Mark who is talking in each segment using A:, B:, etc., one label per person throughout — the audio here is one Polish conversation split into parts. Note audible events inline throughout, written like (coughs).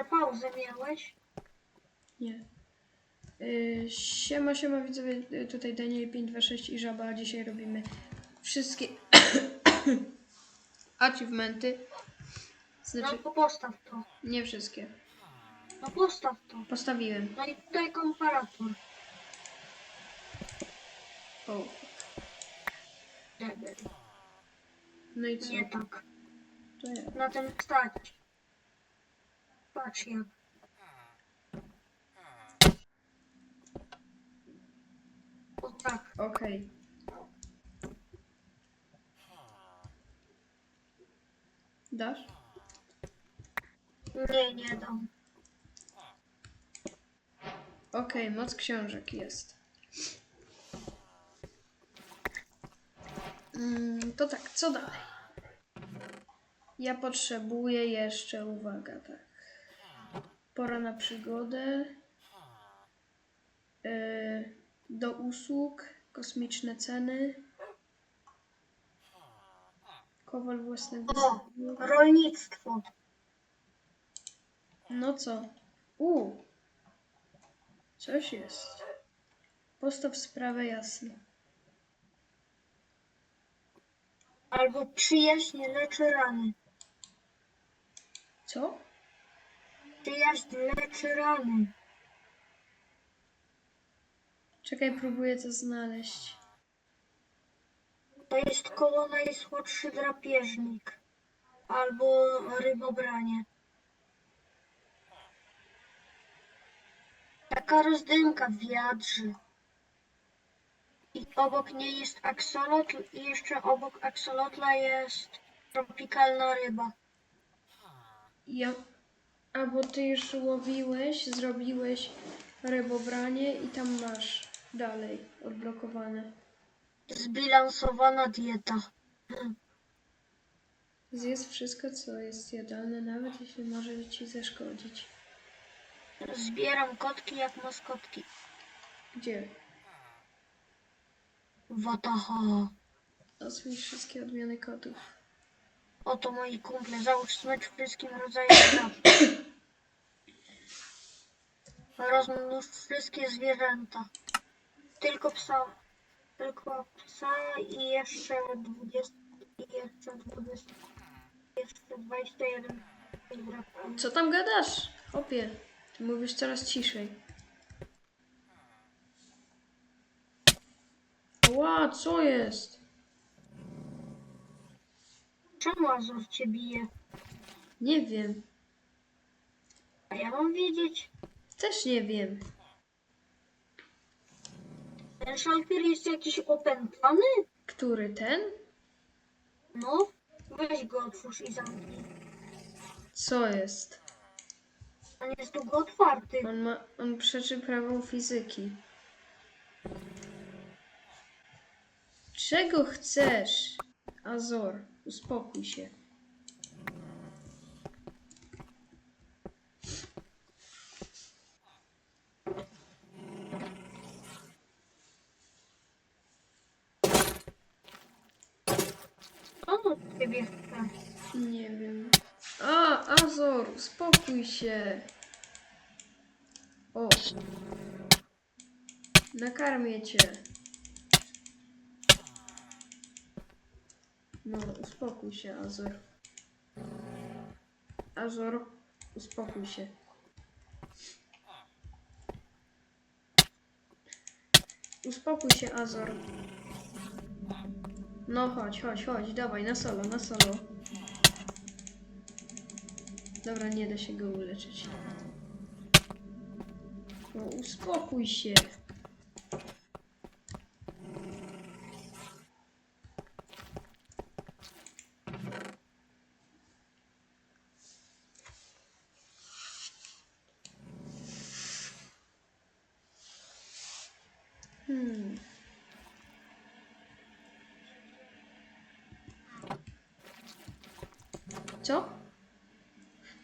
A: Że pauzę miałeś?
B: Nie. Yy, siema, siema widzowie, yy, tutaj Daniel 526 i Żaba, a dzisiaj robimy wszystkie (coughs) achievementy. Znaczy,
A: No postaw to.
B: nie wszystkie.
A: No postaw to.
B: Postawiłem.
A: No i tutaj komparator.
B: O,
A: Debil.
B: no i co?
A: Nie tak.
B: To ja.
A: Na tym stać. Patrz jak. O tak.
B: Okej. Dasz?
A: Nie, nie dam.
B: Okej, moc książek jest. Mm, to tak, co dalej? Ja potrzebuję jeszcze, uwaga, tak. Pora na przygodę. Yy, do usług, kosmiczne ceny. Kowal własnego
A: O,
B: zawodu.
A: rolnictwo.
B: No co? U. Coś jest. Postaw sprawę jasno.
A: Albo przyjaźń leczy rany.
B: Co?
A: Przyjaźń leczy rany.
B: Czekaj, próbuję to znaleźć.
A: To jest koło najsłodszy drapieżnik. Albo rybobranie. Taka rozdymka w wiadrze. I obok niej jest aksolotl i jeszcze obok aksolotla jest tropikalna ryba.
B: Ja... Albo ty już łowiłeś, zrobiłeś rybobranie i tam masz dalej odblokowane.
A: Zbilansowana dieta.
B: Zjedz wszystko, co jest jadalne, nawet jeśli może ci zaszkodzić.
A: Zbieram kotki jak maskotki.
B: Gdzie?
A: Wataha.
B: Nazwij wszystkie odmiany kotów.
A: Oto moi kumple, załóż smycz wszystkim rodzajom (coughs) traw. Rozmnóż wszystkie zwierzęta. Tylko psa. Tylko psa i jeszcze 20 i jeszcze 20. Jeszcze 21 mi brakuje.
B: Co tam gadasz? Opie, ty mówisz coraz ciszej. Ła, co jest?
A: Czemu Azur cię bije?
B: Nie wiem.
A: A ja mam wiedzieć.
B: Też nie wiem.
A: Ten szalpier jest jakiś opętany?
B: Który ten?
A: No, weź go otwórz i zamknij.
B: Co jest?
A: On jest długo otwarty.
B: On ma, on przeczy prawom fizyki. Czego chcesz? Azor, uspokój się.
A: On od ciebie chce.
B: Nie wiem. A, Azor, uspokój się. O. Nakarmię cię. No, uspokój się, Azor. Azor, uspokój się. Uspokój się, Azor. No chodź, chodź, chodź, dawaj, na solo, na solo. Dobra, nie da się go uleczyć. No, uspokój się.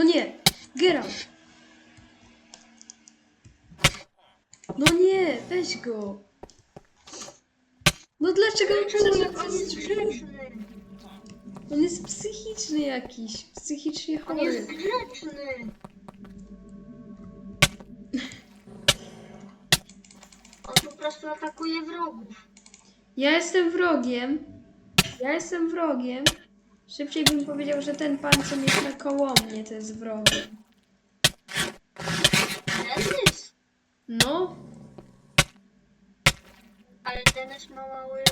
B: No nie! Geralt! No nie! Weź go! No dlaczego on
A: on jest grzeczny?
B: On jest psychiczny jakiś. Psychicznie
A: On jest grzeczny. On po prostu atakuje wrogów.
B: Ja jestem wrogiem. Ja jestem wrogiem. Szybciej bym powiedział, że ten pan, co mieszka koło mnie, to jest wrogiem.
A: Dennis?
B: No,
A: Ale Dennis ma mały...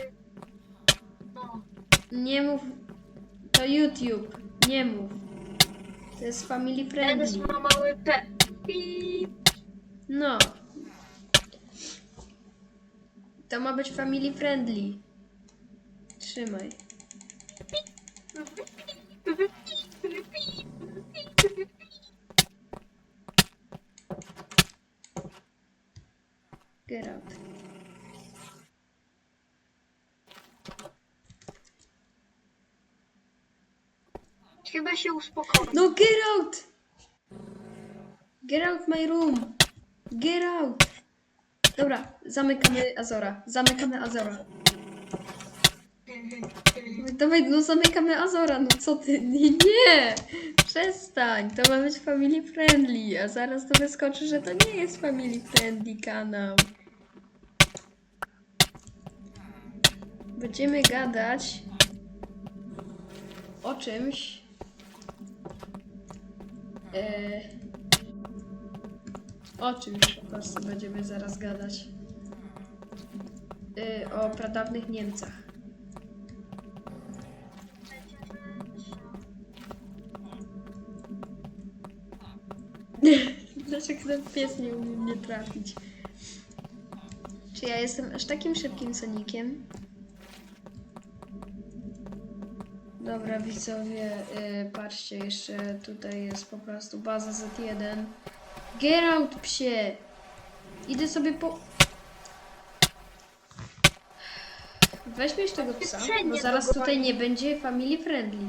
A: No.
B: nie mów. To YouTube. Nie mów. To jest family
A: Dennis
B: friendly.
A: ma mały P. Pip.
B: No. To ma być family friendly. Trzymaj. Get out.
A: Chyba się uspokoi.
B: No get out! Get out my room! Get out! Dobra, zamykamy Azora. Zamykamy Azora. Dawaj, no zamykamy Azora, no co ty? Nie, nie! Przestań, to ma być family friendly, a zaraz to wyskoczy, że to nie jest family friendly kanał. Będziemy gadać o czymś. E, o czymś po prostu będziemy zaraz gadać. E, o pradawnych Niemcach. (laughs) Dlaczego ten pies nie umie mnie trafić? Czy ja jestem aż takim szybkim Sonikiem? Dobra, widzowie, y, patrzcie, jeszcze tutaj jest po prostu baza Z1. Get out, psie! Idę sobie po... Weźmiesz tego psa, bo zaraz tutaj nie będzie family friendly.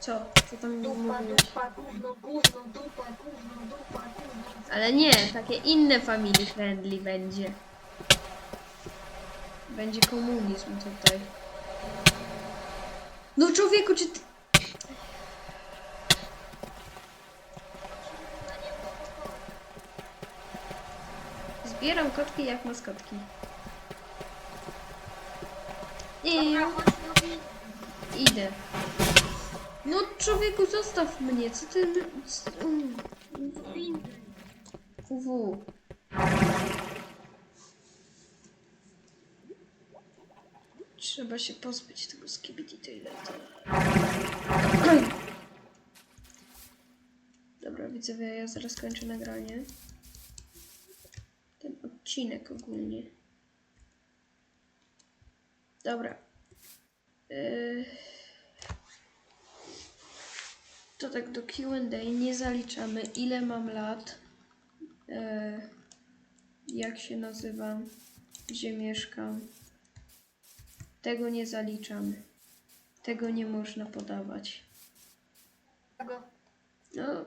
B: Co? Co tam
A: Dupa, dupa, gówno, gówno, dupa, gówno, dupa, gówno.
B: Ale nie, takie inne family friendly będzie. Będzie komunizm tutaj. No człowieku, czy ty... Zbieram kotki jak maskotki. I idę. No człowieku, zostaw mnie, co ty... co- mm.
A: Do windy.
B: WW. Trzeba się pozbyć tego skibidi toileta. Dobra, widzowie, ja zaraz kończę nagranie. Ten odcinek ogólnie. Dobra. Yy... To tak do Q&A nie zaliczamy. Ile mam lat? e, jak się nazywam, gdzie mieszkam. Tego nie zaliczamy. Tego nie można podawać.
A: Tego.
B: No,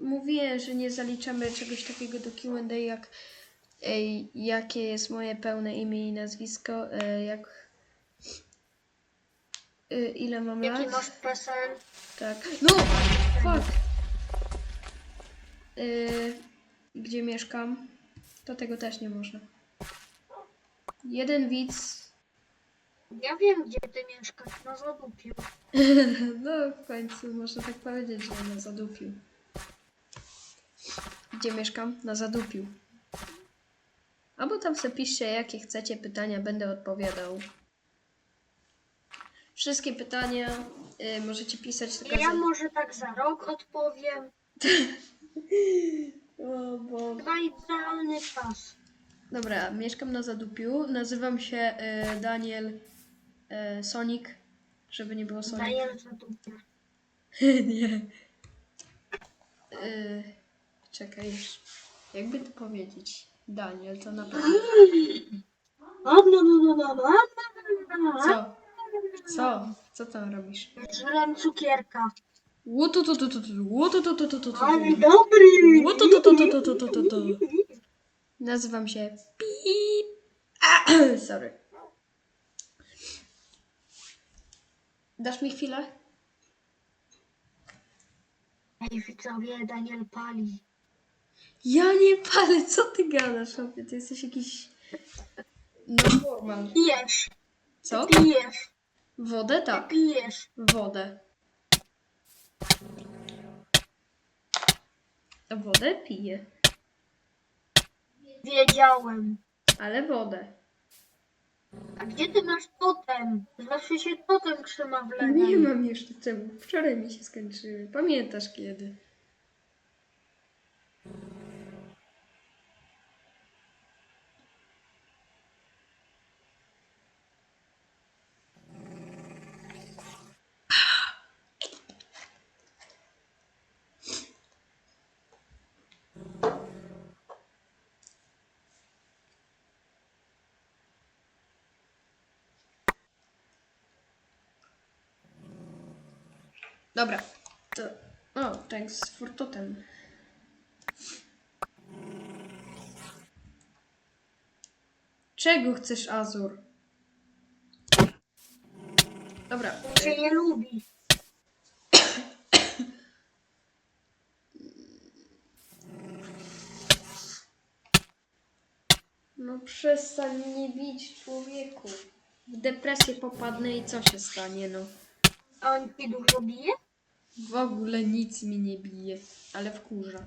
B: mówiłem, że nie zaliczamy czegoś takiego do Q&A jak ej, jakie jest moje pełne imię i nazwisko, e, jak e, ile mam
A: Jaki
B: lat.
A: masz PESEL?
B: Tak. No! Fuck! Yy, gdzie mieszkam? To tego też nie można. Jeden widz.
A: Ja wiem, gdzie ty mieszkasz, na Zadupiu. (laughs)
B: No, w końcu można tak powiedzieć, że na zadupiu. Gdzie mieszkam? Na zadupiu. Albo tam sobie piszcie, jakie chcecie pytania, będę odpowiadał. Wszystkie pytania y, możecie pisać tylko
A: Ja
B: za...
A: może tak za rok odpowiem. (laughs)
B: O, bo...
A: Chyba idealny czas.
B: Dobra, mieszkam na Zadupiu. Nazywam się e, Daniel e, Sonic, żeby nie było Sonic.
A: Zadupia.
B: nie. E, czekaj, jakby to powiedzieć. Daniel, to na pewno.
A: No, no, no, no, no, no.
B: Co? Co? Co tam robisz?
A: Żrem cukierka. Ale dobry!
B: Nazywam się Sorry. Dasz mi chwilę?
A: Ej, widzowie, Daniel pali.
B: Ja nie palę, co ty gadasz, chłopie? Ty jesteś jakiś... No normal.
A: Pijesz,
B: Co?
A: pijesz,
B: Wodę? Tak.
A: pijesz.
B: Wodę. Wodę piję,
A: Wiedziałem.
B: ale wodę.
A: A gdzie ty masz totem? Zawsze się totem trzyma w lewej.
B: Nie mam jeszcze temu. Wczoraj mi się skończyły. Pamiętasz kiedy? Dobra. To... O, thanks for totem. Czego chcesz, Azur? Dobra.
A: Cię nie lubi.
B: No przestań mnie bić, człowieku. W depresję popadnę i co się stanie, no?
A: A on ci dużo bije?
B: W ogóle nic mi nie bije, ale wkurza.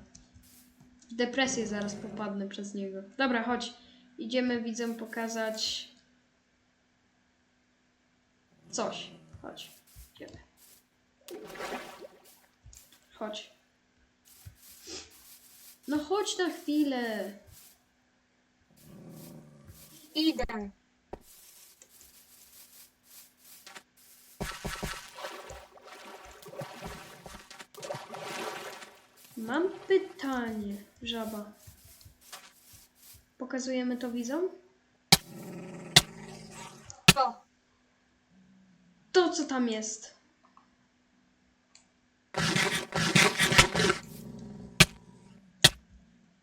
B: W depresję zaraz popadnę przez niego. Dobra, chodź. Idziemy widzom pokazać coś. Chodź. Idziemy. Chodź. No chodź na chwilę.
A: Idę.
B: Mam pytanie, żaba. Pokazujemy to widzom?
A: Co?
B: To, co tam jest.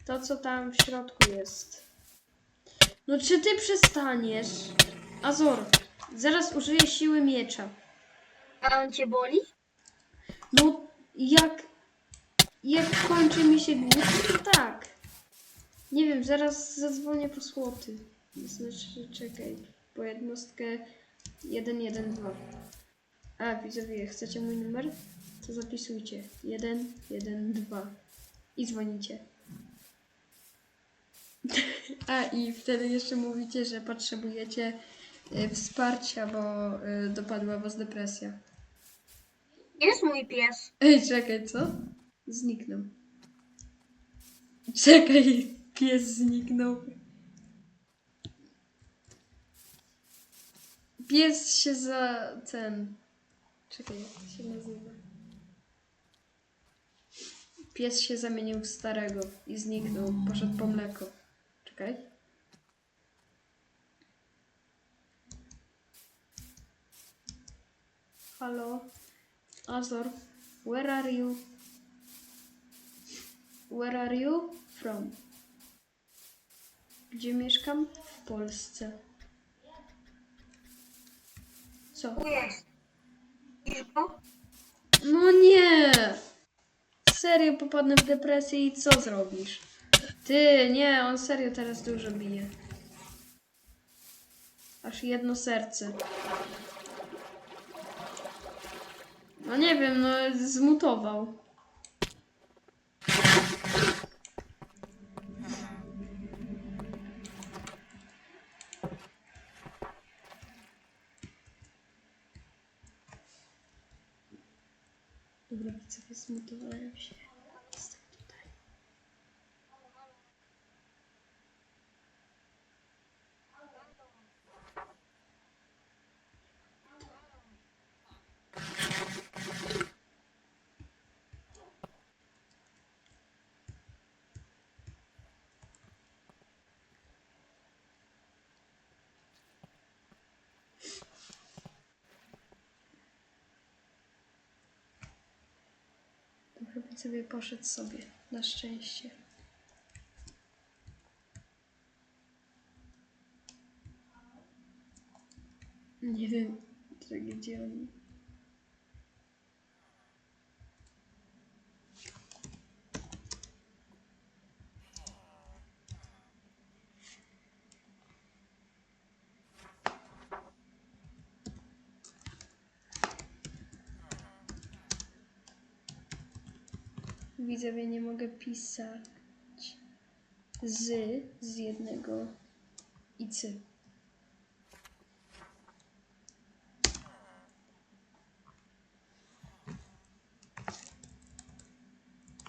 B: To, co tam w środku jest. No, czy ty przestaniesz? Azor, zaraz użyję siły miecza.
A: A on cię boli?
B: No, jak. Jak kończy mi się głód, to tak. Nie wiem, zaraz zadzwonię po słoty. Znaczy, czekaj, po jednostkę 112. A, widzowie, chcecie mój numer? To zapisujcie. 112. I dzwonicie. (laughs) A, i wtedy jeszcze mówicie, że potrzebujecie y, wsparcia, bo y, dopadła was depresja.
A: Jest mój pies.
B: Ej, czekaj, co? Zniknął. Czekaj, pies zniknął. Pies się za ten. Czekaj, jak się nazywa? Pies się zamienił w starego i zniknął. Poszedł po mleko. Czekaj. Halo? Azor, where are you? Where are you from? Gdzie mieszkam? W Polsce. Co? No nie! Serio popadnę w depresję i co zrobisz? Ty, nie, on serio teraz dużo bije. Aż jedno serce. No nie wiem, no zmutował. Dobra, widzowie, zmutowałem się. Jestem tutaj. Widzowie, poszedł sobie. Na szczęście. Nie wiem, gdzie on. Widzowie, nie mogę pisać z z jednego i cy.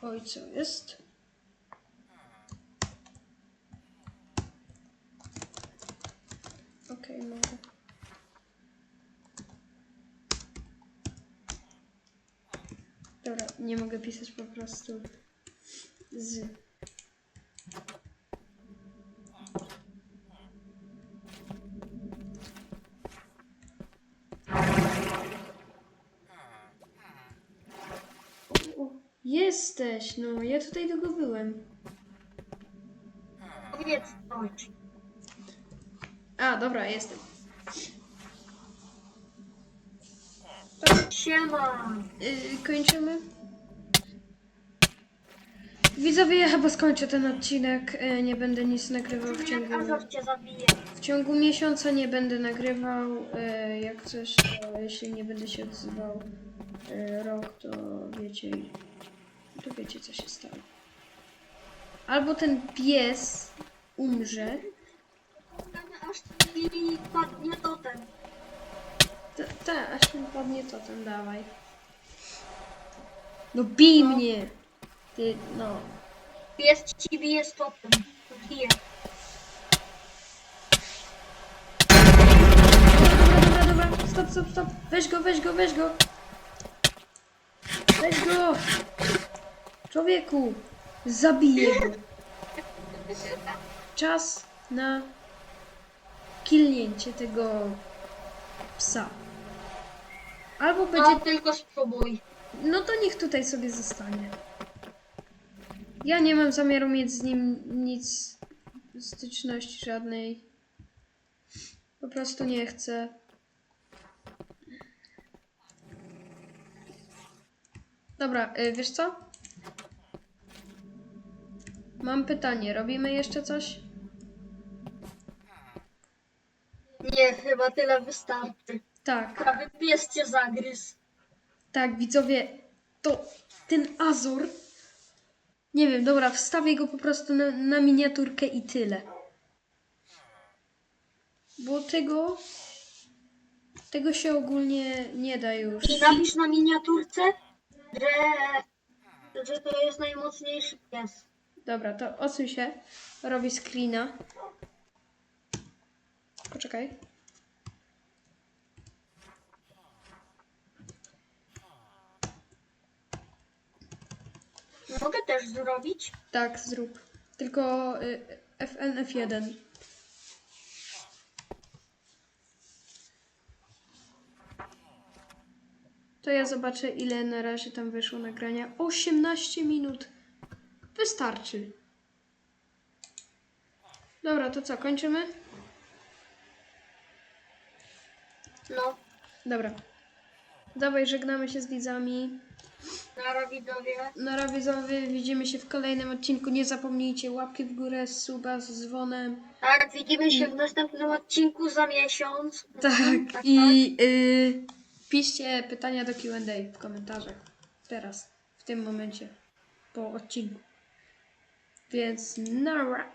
B: Oj, co jest? Okej, mogę. Dobra, nie mogę pisać po prostu z. O, o, jesteś, no, ja tutaj długo byłem.
A: Powiedz.
B: A, dobra, jestem.
A: Siema.
B: Yy, kończymy? Widzowie, ja chyba skończę ten odcinek. Yy, nie będę nic nagrywał w ciągu,
A: Jak Azor cię zabije.
B: w ciągu miesiąca. Nie będę nagrywał. Yy, jak coś, to jeśli nie będę się odzywał yy, rok, to wiecie, to wiecie co się stało. Albo ten pies umrze.
A: Aż mi padnie totem.
B: Ta, ta, aż mi padnie to ten, dawaj. No bij mnie! Ty, no.
A: Pies ci bije z totem. Bije.
B: Dobra, dobra, dobra, stop, stop, stop. Weź go, weź go, weź go. Weź go. Człowieku, zabiję go. Czas na kilnięcie tego psa. Albo będzie
A: No tylko spróbuj.
B: No to niech tutaj sobie zostanie. Ja nie mam zamiaru mieć z nim nic styczności żadnej. Po prostu nie chcę. Dobra, y, wiesz co? Mam pytanie. Robimy jeszcze coś?
A: Nie, chyba tyle wystarczy.
B: Tak,
A: Prawie pies cię zagryzł.
B: tak, widzowie. To ten Azor. Nie wiem, dobra, wstawię go po prostu na, na miniaturkę i tyle. Bo tego. Tego się ogólnie nie da już.
A: I napisz na miniaturce, że, że to jest najmocniejszy pies.
B: Dobra, to odsuń się. Robię screena. Poczekaj.
A: Mogę też zrobić?
B: Tak, zrób. Tylko y, FN F1. To ja zobaczę, ile na razie tam wyszło nagrania. 18 minut. Wystarczy. Dobra, to co, kończymy?
A: No,
B: Dobra. Dawaj, żegnamy się z widzami.
A: Nara widzowie.
B: Na razie widzimy się w kolejnym odcinku. Nie zapomnijcie łapki w górę, suba z dzwonem.
A: Tak, widzimy się w następnym odcinku za miesiąc.
B: Tak,
A: tak.
B: i y, piszcie pytania do QA w komentarzach. Teraz, w tym momencie, po odcinku. Więc nara.